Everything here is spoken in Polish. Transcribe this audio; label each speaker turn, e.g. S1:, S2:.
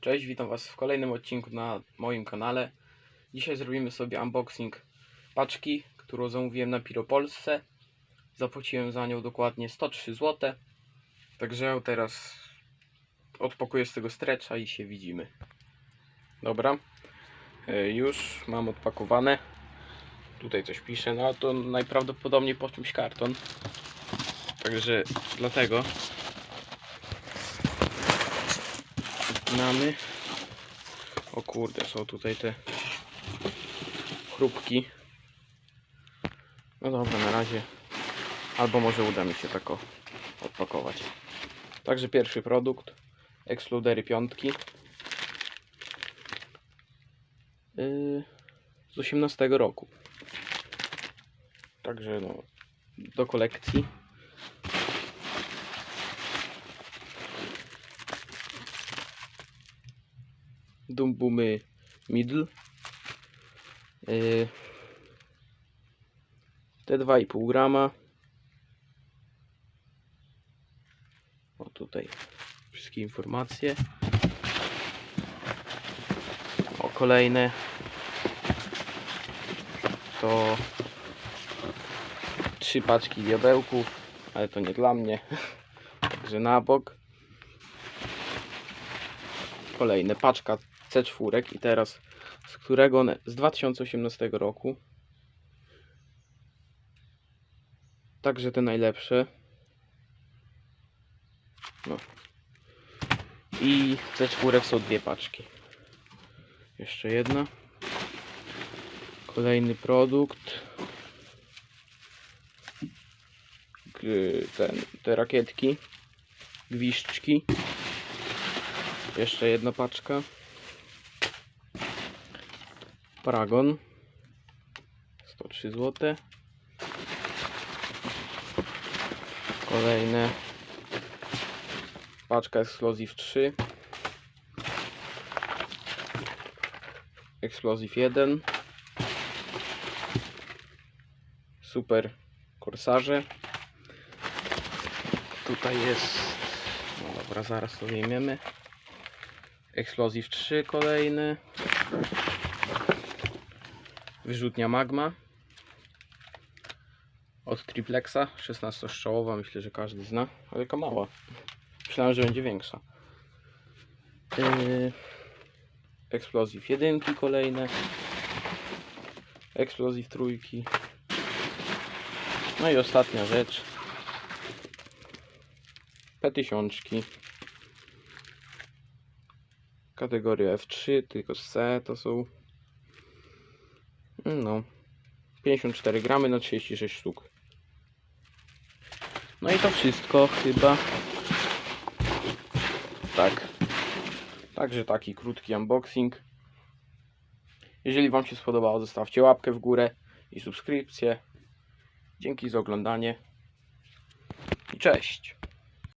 S1: Cześć, witam Was w kolejnym odcinku na moim kanale. Dzisiaj zrobimy sobie unboxing paczki, którą zamówiłem na Piropolsce. Zapłaciłem za nią dokładnie 103 zł. Także teraz odpakuję z tego stretcha i się widzimy. Dobra, E, już mam odpakowane. Tutaj coś pisze, no to najprawdopodobniej po czymś karton. Także dlatego mamy. O kurde, są tutaj te chrupki. No dobra, na razie. Albo może uda mi się tak odpakować. Także pierwszy produkt. Explodery piątki. Yy, z 18 roku. Także no, do kolekcji. Dumbumy Middle. Yy, te 2,5 grama. O tutaj wszystkie informacje. O kolejne to trzy paczki diabełków, ale to nie dla mnie. Także na bok. Kolejne paczka C4 i teraz z którego z 2018 roku. Także te najlepsze. No. I C4 są dwie paczki. Jeszcze jedna. Kolejny produkt. Ten, te rakietki. Gwizdczki. Jeszcze jedna paczka. Paragon 103 zł. Kolejne paczka Explosive 3. Explosive 1. Super korsarze. Tutaj jest. No dobra, zaraz to wyjmiemy. Explosive 3 kolejny. Wyrzutnia magma. Od triplexa. 16-strzałowa, myślę, że każdy zna. Ale jaka mała. Myślałem, że będzie większa. Yy, Explosive jedynki kolejne. Explosive trójki. No i ostatnia rzecz. P1000. Kategoria F3, tylko C to są. No. 54 gramy na 36 sztuk. No i to wszystko chyba. Tak. Także taki krótki unboxing. Jeżeli Wam się spodobało, zostawcie łapkę w górę i subskrypcję. Dzięki za oglądanie. I cześć.